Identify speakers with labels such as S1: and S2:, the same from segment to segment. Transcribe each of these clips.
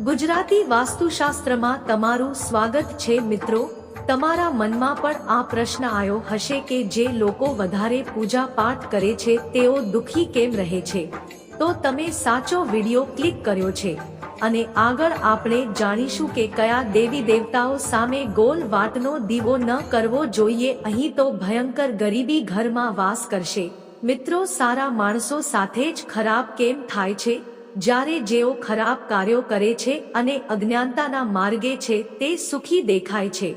S1: ગુજરાતી વાસ્તુશાસ્ત્રમાં તમારું સ્વાગત છે મિત્રો. તમારા મનમાં પણ આ પ્રશ્ન આવ્યો હશે કે જે લોકો વધારે પૂજા પાઠ કરે છે, તેઓ દુખી કેમ રહે છે? તો તમે સાચો વિડિયો ક્લિક કર્યો છે. અને આગળ આપણે જાણીશું કે કયા દેવી દેવતાઓ સામે ગોલ વાટનો દીવો ન કરવો જોઈએ. અહીં તો ભયંકર ગરીબી ઘરમાં વાસ કરશે. મિત્રો, સારા માણસો સાથે જ ખરાબ કેમ થાય છે? જ્યારે જેઓ ખરાબ કાર્યો કરે છે અને અજ્ઞાનતાના માર્ગે છે, તે સુખી દેખાય છે.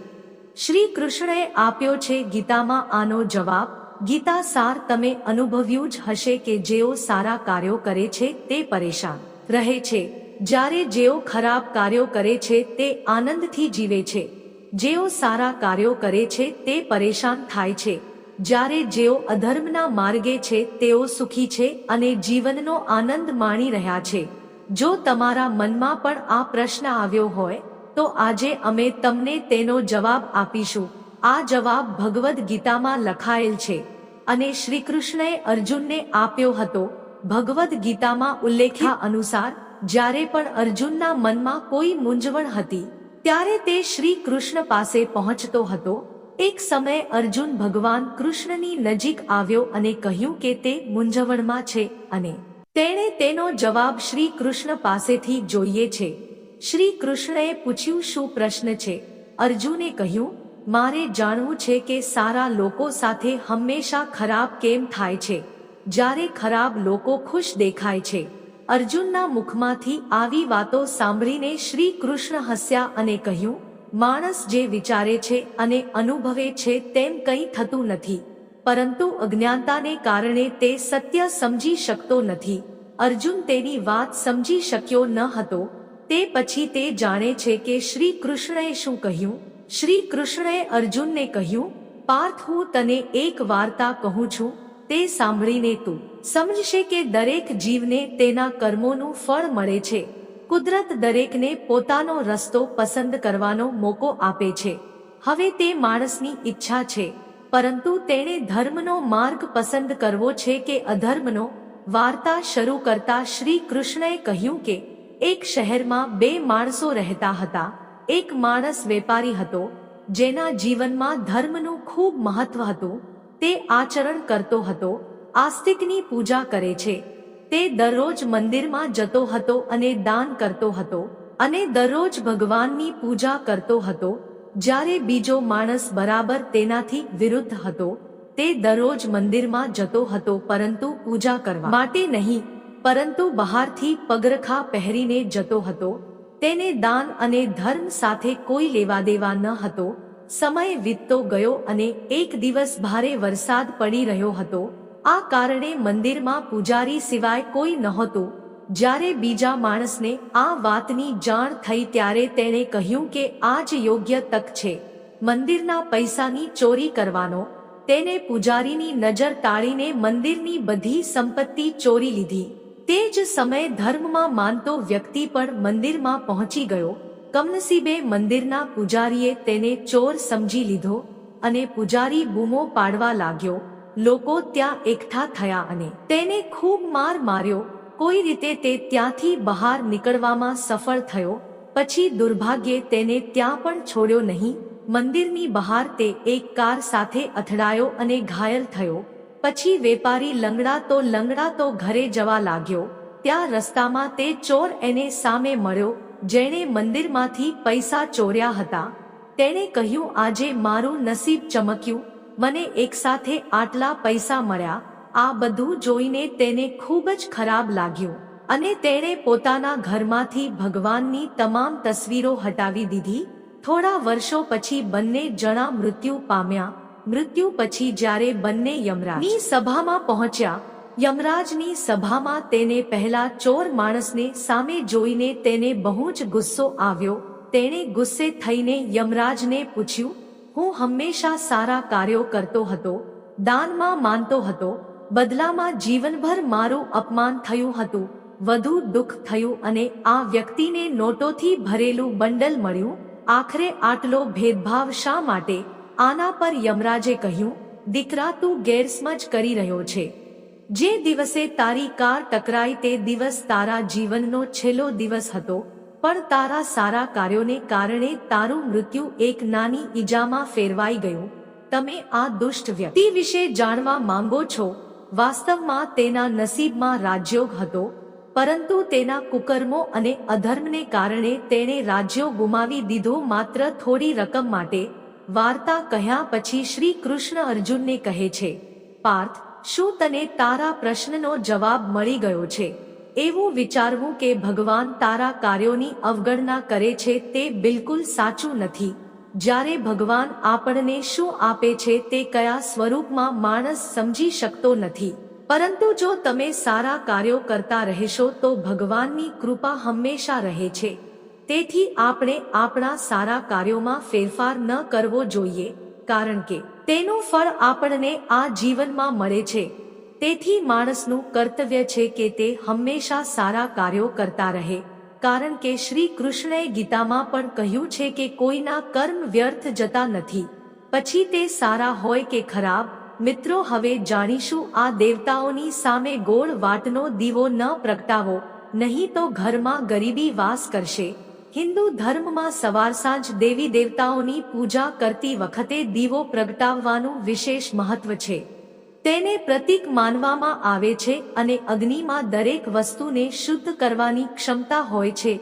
S1: શ્રી કૃષ્ણએ આપ્યો છે ગીતામાં આનો જવાબ, ગીતા સાર તમે અનુભવ્યું જ હશે કે જેઓ સારા કાર્યો કરે છે, તે પરેશાન રહે છે. જ્યારે જેઓ ખરાબ કાર્યો કરે છે, તે આનંદથી જીવે છે. જેઓ સારા કાર્યો કરે છે, તે પરેશાન થાય છે. જ્યારે જેઓ અધર્મના માર્ગે છે, તેઓ સુખી છે અને જીવનનો આનંદ માણી રહ્યા છે. જો તમારા મનમાં પણ આ પ્રશ્ન આવ્યો હોય, તો આજે અમે તમને તેનો જવાબ આપીશું. આ જવાબ ભગવદ્ ગીતામાં લખાયેલ છે. અને શ્રી કૃષ્ણએ અર્જુનને આપ્યો હતો. ભગવદ્ ગીતામાં ઉલ્લેખ્યા અનુસાર, જ્યારે પણ અર્જુનના મનમાં કોઈ મૂંઝવણ હતી, ત્યારે તે શ્રી કૃષ્ણ પાસે પહોંચતો હતો. એક સમયે અર્જુન ભગવાન કૃષ્ણની નજીક આવ્યો અને કહ્યું કે તે મૂંઝવણમાં છે અને તેણે તેનો જવાબ શ્રી કૃષ્ણ પાસેથી જોઈએ છે. શ્રી કૃષ્ણએ પૂછ્યું, શું પ્રશ્ન છે? અર્જુને કહ્યું, મારે જાણવું છે કે સારા લોકો સાથે હંમેશા ખરાબ કેમ થાય છે? જ્યારે ખરાબ લોકો ખુશ દેખાય છે. અર્જુનના મુખમાંથી આવી વાતો સાંભળીને શ્રી કૃષ્ણ હસ્યા અને કહ્યું માણસ જે વિચારે છે અને અનુભવે છે તેમ કંઈ થતું નથી. પરંતુ અજ્ઞાનતાને કારણે તે સત્ય સમજી શકતો નથી. અર્જુન તેની વાત સમજી શક્યો ન હતો. તે પછી તે જાણે છે કે શ્રી કૃષ્ણએ શું કહ્યું? શ્રી કૃષ્ણએ અર્જુનને કહ્યું, પાર્થ, હું તને એક વાર્તા કહું છું. તે સાંભળીને તું સમજશે કે દરેક જીવને તેના કર્મોનું ફળ મળે છે. કુદરત દરેકને પોતાનો રસ્તો પસંદ કરવાનો મોકો આપે છે. હવે તે માણસની ઈચ્છા છે, પરંતુ તેણે ધર્મનો માર્ગ પસંદ કરવો છે કે અધર્મનો? વાર્તા શરૂ કરતા શ્રી કૃષ્ણએ કહ્યું કે, એક શહેરમાં બે માણસો રહેતા હતા. એક માણસ વેપારી હતો, જેના જીવનમાં ધર્મનું ખૂબ મહત્વ હતું. તે આચરણ કરતો હતો, આસ્તિકની પૂજા કરે છે. તે દરરોજ મંદિરમાં જતો હતો અને દાન કરતો હતો અને દરરોજ ભગવાનની પૂજા કરતો હતો. જ્યારે બીજો માણસ બરાબર તેનાથી વિરુદ્ધ હતો, તે દરરોજ મંદિરમાં જતો હતો પરંતુ પૂજા કરવા માટે નહીં, પરંતુ બહારથી પગરખા પહેરીને જતો હતો. તેને દાન અને ધર્મ સાથે કોઈ લેવા દેવા ન હતો. સમય વીતતો ગયો અને એક દિવસ ભારે વરસાદ પડી રહ્યો હતો. આ કારણે મંદિરમાં પૂજારી સિવાય કોઈ નહોતું. જ્યારે બીજા માણસને આ વાતની જાણ થઈ ત્યારે તેણે કહ્યું કે આ જ યોગ્ય તક છે. મંદિરના પૈસાની ચોરી કરવાનો. તેને પૂજારીની નજર ટાળીને મંદિરની બધી સંપત્તિ ચોરી લીધી. તે જ સમયે ધર્મમાં માનતો વ્યક્તિ પણ મંદિરમાં પહોંચી ગયો. કમનસીબે મંદિરના પૂજારીએ તેને ચોર સમજી લીધો અને પૂજારી બૂમો પાડવા લાગ્યો. લોકો ત્યાં એકઠા થયા અને તેને ખૂબ માર માર્યો. કોઈ રીતે તે ત્યાંથી બહાર નીકળવામાં સફળ થયો. પછી દુર્ભાગ્યે તેને ત્યાં પણ છોડ્યો નહીં. મંદિરની બહાર તે એક કાર સાથે અથડાયો અને ઘાયલ થયો. પછી વેપારી લંગડા તો લંગડા તો ઘરે જવા લાગ્યો. ત્યાં રસ્તામાં તે ચોર એને સામે મળ્યો, જેણે મંદિરમાંથી પૈસા ચોર્યા હતા. તેણે કહ્યું, આજે મારું નસીબ ચમક્યું. મને એકસાથે આટલા પૈસા મળ્યા, આ બધું જોઈને તેને ખૂબ જ ખરાબ લાગ્યું અને તેણે પોતાના ઘરમાંથી ભગવાનની તમામ તસવીરો હટાવી દીધી. થોડા વર્ષો પછી બંને જણા મૃત્યુ પામ્યા. મૃત્યુ પછી જ્યારે બંને યમરાજની સભામાં પહોંચ્યા, યમરાજની સભામાં તેને પહેલા ચોર માણસને સામે જોઈને તેને બહુ જ ગુસ્સો આવ્યો. તેણે ગુસ્સે થઈને યમરાજને પૂછ્યું હું હંમેશા સારા કાર્યો કરતો હતો, દાનમાં માનતો હતો, બદલામાં જીવનભર મારું અપમાન થયું હતું, વધુ દુઃખ થયું અને આ વ્યક્તિને નોટોથી ભરેલું બંડલ મળ્યું, આખરે આટલો ભેદભાવ શા માટે? આના પર યમરાજે કહ્યું, દીકરા, તું ગેરસમજ કરી રહ્યો છે. જે દિવસે તારી કાર ટકરાઈ તે દિવસ તારા જીવનનો છેલ્લો દિવસ હતો પણ તારા સારા કાર્યોને કારણે તારું મૃત્યુ એક નાની ઈજામાં ફેરવાઈ ગયું. તમે આ દુષ્ટ વ્યક્તિ વિશે જાણવા માંગો છો. વાસ્તવમાં તેના નસીબમાં રાજયોગ હતો, પરંતુ તેના કુકર્મો અને અધર્મને કારણે તેણે રાજ્યો ગુમાવી દીધો માત્ર થોડી રકમ માટે. વાર્તા કહ્યા પછી શ્રી કૃષ્ણ અર્જુનને કહે છે, પાર્થ, શું તને તારા પ્રશ્નનો જવાબ મળી ગયો છે? એવું વિચારવું કે ભગવાન તારા કાર્યોની અવગણના કરે છે તે બિલકુલ સાચું નથી. જ્યારે ભગવાન આપણને શું આપે છે તે કયા સ્વરૂપમાં માણસ સમજી શકતો નથી. પરંતુ જો તમે સારા કાર્યો કરતા રહેશો તો ભગવાનની કૃપા હંમેશા રહે છે. તેથી આપણે આપણા સારા કાર્યોમાં ફેરફાર ન કરવો જોઈએ, કારણ કે તેનું ફળ આપણને આ જીવનમાં મળે છે. તેથી માણસનું કર્તવ્ય છે કે તે હંમેશા સારા કાર્યો કરતા રહે. કારણ કે શ્રી કૃષ્ણએ ગીતામાં પણ કહ્યું છે કે કોઈના કર્મ વ્યર્થ જતા નથી. પછી તે સારા હોય કે ખરાબ, મિત્રો હવે જાણીશું આ દેવતાઓની સામે ગોળ વાટનો દીવો ન પ્રગટાવો, નહીં તો ઘરમાં ગરીબી વાસ કરશે. હિન્દુ ધર્મમાં સવાર સાંજ દેવી દેવતાઓની પૂજા કરતી વખતે દીવો પ્રગટાવવાનું વિશેષ મહત્વ છે. તેને પ્રતીક માનવામાં આવે છે અને અગ્નિમાં દરેક વસ્તુને શુદ્ધ કરવાની ક્ષમતા હોય છે.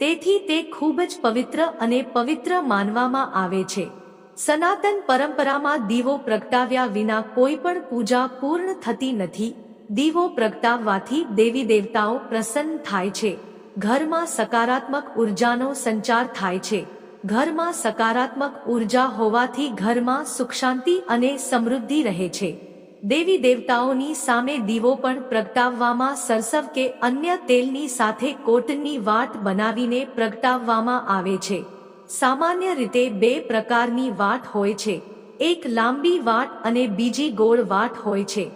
S1: તેથી તે ખૂબ જ પવિત્ર અને પવિત્ર માનવામાં આવે છે. સનાતન પરંપરામાં દીવો પ્રગટાવ્યા વિના કોઈ પણ પૂજા પૂર્ણ થતી નથી. દીવો પ્રગટાવવાથી દેવી દેવતાઓ પ્રસન્ન થાય છે. ઘરમાં સકારાત્મક ઉર્જાનો સંચાર થાય છે. ઘરમાં સકારાત્મક ઊર્જા હોવાથી ઘરમાં સુખ શાંતિ અને સમૃદ્ધિ રહે છે. દેવી દેવતાઓની સામે દીવો પણ પ્રગટાવવામાં સરસવ કે અન્ય તેલની સાથે કોટનની વાટ બનાવીને પ્રગટાવવામાં આવે છે. સામાન્ય રીતે બે પ્રકારની વાટ હોય છે. એક લાંબી વાટ અને બીજી ગોળ વાટ હોય છે.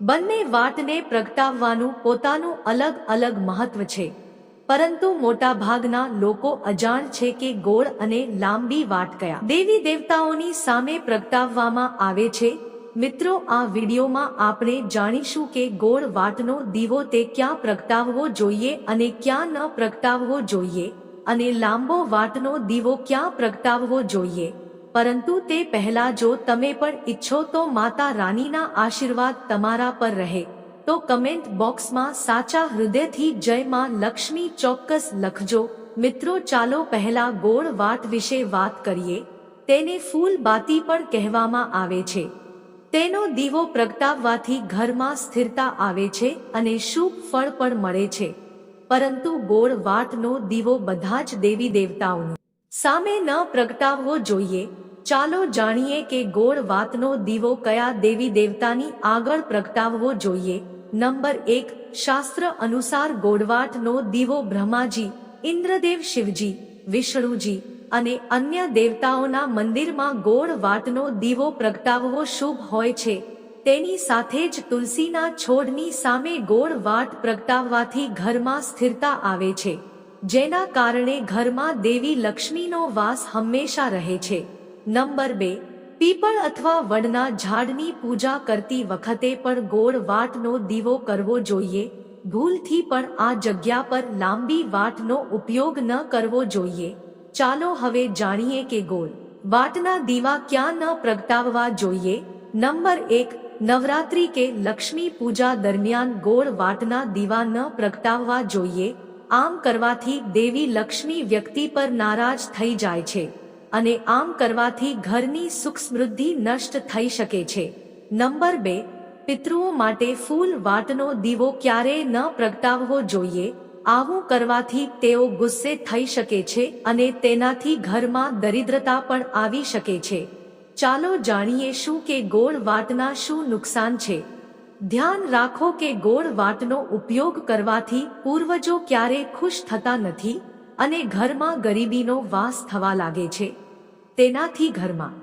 S1: બંને વાટને પ્રગટાવવાનું પોતાનું અલગ અલગ મહત્વ છે. પરંતુ મોટાભાગના લોકો અજાણ છે કે ગોળ અને લાંબી વાટ કયા. દેવી દેવતાઓની સામે પ્રગટાવવામાં આવે છે મિત્રો, આ વિડીયોમાં આપણે જાણીશું કે ગોળ વાટનો દીવો તે ક્યાં પ્રગટાવવો જોઈએ અને ક્યાં ન પ્રગટાવવો જોઈએ અને લાંબો વાટનો દીવો ક્યાં પ્રગટાવવો જોઈએ. પરંતુ તે પહેલા જો તમે પણ ઈચ્છો તો માતા રાનીના આશીર્વાદ તમારા પર રહે. તો કમેન્ટ બોક્સમાં સાચા હૃદયથી જય માં લક્ષ્મી ચોક્કસ લખજો. મિત્રો, ચાલો પહેલા ગોળ વાટ વિશે વાત કરીએ. તેને ફૂલ બાતી પણ કહેવામાં આવે છે. તેનો દીવો પ્રગટાવવાથી ઘરમાં સ્થિરતા આવે છે અને શુભ ફળ પણ મળે છે. પરંતુ ગોળ વાતનો દીવો બધા જ દેવી દેવતાઓનો સામે ન પ્રગટાવવો જોઈએ. ચાલો જાણીએ કે ગોળ વાતનો દીવો કયા દેવી દેવતાની આગળ પ્રગટાવવો જોઈએ. નંબર એક, શાસ્ત્ર અનુસાર ગોળવાટનો દીવો બ્રહ્માજી, ઇન્દ્રદેવ શિવજી, વિષ્ણુજી અને અન્ય દેવતાઓના મંદિરમાં ગોળ વાટનો દીવો પ્રગટાવવો શુભ હોય છે. તેની સાથે જ તુલસીના છોડની સામે ગોળ વાટ પ્રગટાવવાથી ઘરમાં સ્થિરતા આવે છે. જેના કારણે ઘરમાં દેવી લક્ષ્મીનો વાસ હંમેશા રહે છે. નંબર બે, પીપળ અથવા વડના ઝાડની પૂજા કરતી વખતે પણ ગોળ વાટનો દીવો કરવો જોઈએ. ભૂલથી પણ આ જગ્યા પર લાંબી વાટનો ઉપયોગ ન કરવો જોઈએ. ચાલો હવે જાણીએ કે ગોળ વાટના દીવા ક્યાં ન પ્રગટાવવા જોઈએ? નંબર એક, નવરાત્રી કે લક્ષ્મી પૂજા દરમિયાન ગોળ વાટના દીવા ન પ્રગટાવવા જોઈએ? આમ કરવાથી દેવી લક્ષ્મી વ્યક્તિ પર નારાજ થઈ જાય છે અને આમ કરવાથી ઘરની સુખ સમૃદ્ધિ નષ્ટ થઈ શકે છે. નંબર બે, પિતૃઓ માટે ફૂલ વાટનો દીવો ક્યારેય ન પ્રગટાવવો જોઈએ? આવું કરવાથી તેઓ ગુસ્સે થઈ શકે છે અને તેનાથી ઘરમાં દરિદ્રતા પણ આવી શકે છે. ચાલો જાણીએ શું કે ગોળ વાટના શું નુકસાન છે. ધ્યાન રાખો કે ગોળ વાટનો ઉપયોગ કરવાથી પૂર્વજો ક્યારે ખુશ થતા નથી અને ઘરમાં ગરીબીનો વાસ થવા લાગે છે. તેનાથી ઘરમાં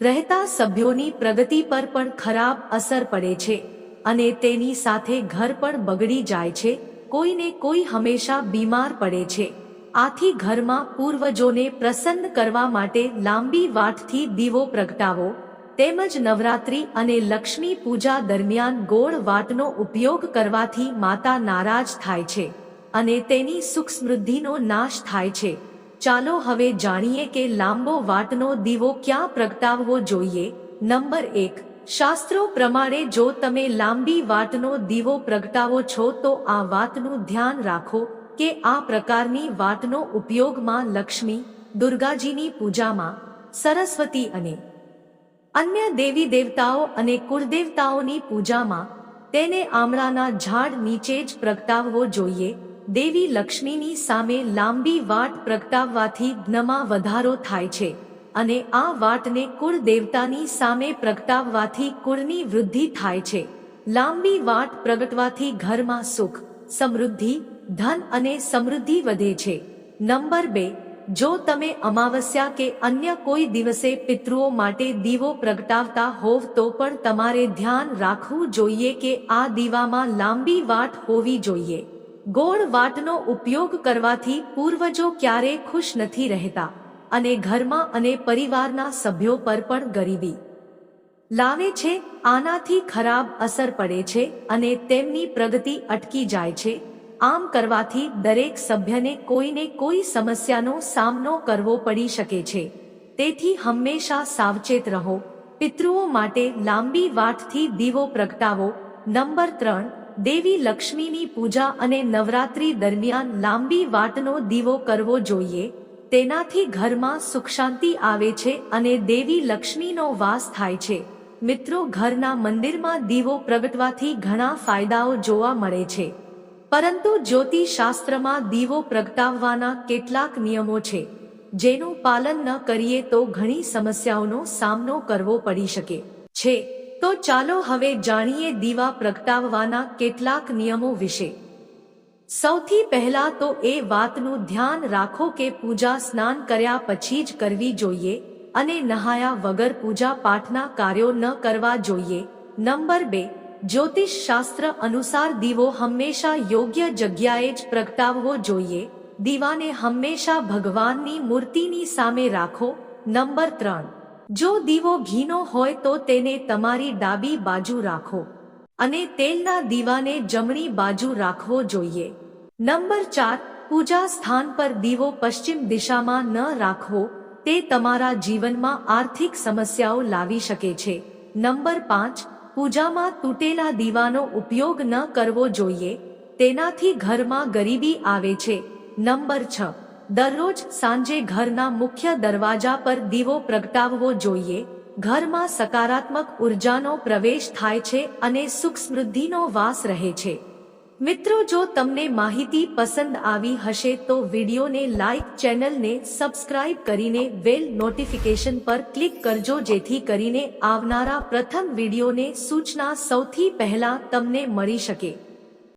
S1: રહેતા સભ્યોની પ્રગતિ પર પણ ખરાબ અસર પડે છે અને તેની સાથે ઘર પણ બગડી જાય છે કોઈને કોઈ હંમેશા બીમાર પડે છે. આથી ઘરમાં પૂર્વજોને પ્રસન્ન કરવા માટે લાંબી વાટથી દીવો પ્રગટાવો, તેમજ નવરાત્રી અને લક્ષ્મી પૂજા દરમિયાન ગોળ વાટનો ઉપયોગ કરવાથી માતા નારાજ થાય છે અને તેની સુખ સમૃદ્ધિનો નાશ થાય છે. ચાલો હવે જાણીએ કે લાંબો વાટનો દીવો ક્યાં પ્રગટાવવો જોઈએ? નંબર એક શાસ્ત્રો પ્રમાણે જો તમે લાંબી વાતનો દીવો પ્રગટાવો છો તો આ વાતનું ધ્યાન રાખો કે આ પ્રકારની વાતનો ઉપયોગમાં લક્ષ્મી, દુર્ગાજીની પૂજામાં, સરસ્વતી અને અન્ય દેવી દેવતાઓ અને કુળદેવતાઓની પૂજામાં તેને આમળાના ઝાડ નીચે જ પ્રગટાવવો જોઈએ. દેવી લક્ષ્મીની સામે લાંબી વાટ પ્રગટાવવાથી જ્ઞમાં વધારો થાય છે. અને આ વાટને કુળ દેવતાની સામે પ્રગટાવવાથી કુળની વૃદ્ધિ થાય છે. લાંબી વાટ પ્રગટવાથી ઘરમાં સુખ, સમૃદ્ધિ, ધન અને સમૃદ્ધિ વધે છે. નંબર બે, જો તમે અમાવસ્યા કે અન્ય કોઈ દિવસે પિતૃઓ માટે દીવો પ્રગટાવતા હોવ તો પણ તમારે ધ્યાન રાખવું જોઈએ કે આ દીવામાં લાંબી વાટ હોવી જોઈએ. ગોળ વાટનો ઉપયોગ કરવાથી પૂર્વજો ક્યારે ખુશ નથી રહેતા. અને ઘરમાં અને પરિવારના સભ્યો પર પણ ગરીબી. લાવે છે, આનાથી ખરાબ અસર પડે છે અને તેમની પ્રગતિ અટકી જાય છે. આમ કરવાથી દરેક સભ્યને કોઈને કોઈ સમસ્યાનો સામનો કરવો પડી શકે છે. તેથી હંમેશા સાવચેત રહો. પિતૃઓ માટે લાંબી વાટથી દીવો પ્રગટાવો. નંબર ત્રણ, દેવી લક્ષ્મીની પૂજા અને નવરાત્રી દરમિયાન લાંબી વાટનો દીવો કરવો જોઈએ. તેનાથી ઘરમાં સુખ શાંતિ આવે છે અને દેવી લક્ષ્મીનો વાસ થાય છે. મિત્રો, ઘરના મંદિરમાં દીવો પ્રગટવાથી ઘણા ફાયદાઓ જોવા મળે છે. પરંતુ જ્યોતિષશાસ્ત્રમાં દીવો પ્રગટાવવાના કેટલાક નિયમો છે. જેનું પાલન ન કરીએ તો ઘણી સમસ્યાઓનો સામનો કરવો પડી શકે છે. તો ચાલો હવે જાણીએ દીવા પ્રગટાવવાના કેટલાક નિયમો વિશે. સૌથી પહેલા તો એ વાતનું ધ્યાન રાખો કે પૂજા સ્નાન કર્યા પછી જ કરવી જોઈએ અને નહાયા વગર પૂજા પાઠના કાર્યો ન કરવા જોઈએ. નંબર બે, જ્યોતિષ શાસ્ત્ર અનુસાર દીવો હંમેશા યોગ્ય જગ્યાએ જ પ્રગટાવવો જોઈએ. દીવાને હંમેશા ભગવાનની મૂર્તિની સામે રાખો. નંબર ત્રણ, જો દીવો ઘીનો હોય તો તેને તમારી ડાબી બાજુ રાખો. અને તેલના દીવાને જમણી બાજુ રાખવો જોઈએ. નંબર ચાર, પૂજા સ્થાન પર દીવો પશ્ચિમ દિશામાં ન રાખવો, તે તમારા જીવનમાં આર્થિક સમસ્યાઓ લાવી શકે છે. નંબર પાંચ, પૂજામાં તૂટેલા દીવાનો ઉપયોગ ન કરવો જોઈએ, તેનાથી ઘરમાં ગરીબી આવે છે. નંબર છ, દરરોજ સાંજે ઘરના મુખ્ય દરવાજા પર દીવો પ્રગટાવવો જોઈએ ઘરમાં સકારાત્મક ઉર્જાનો પ્રવેશ થાય છે અને સુખ સમૃદ્ધિનો વાસ રહે છે. મિત્રો, જો તમને માહિતી પસંદ આવી હશે તો વિડીયોને લાઈક, ચેનલને સબસ્ક્રાઇબ કરીને બેલ નોટિફિકેશન પર ક્લિક કરજો જેથી કરીને આવનારા પ્રથમ વિડીયોને સૂચના સૌથી પહેલા તમને મળી શકે.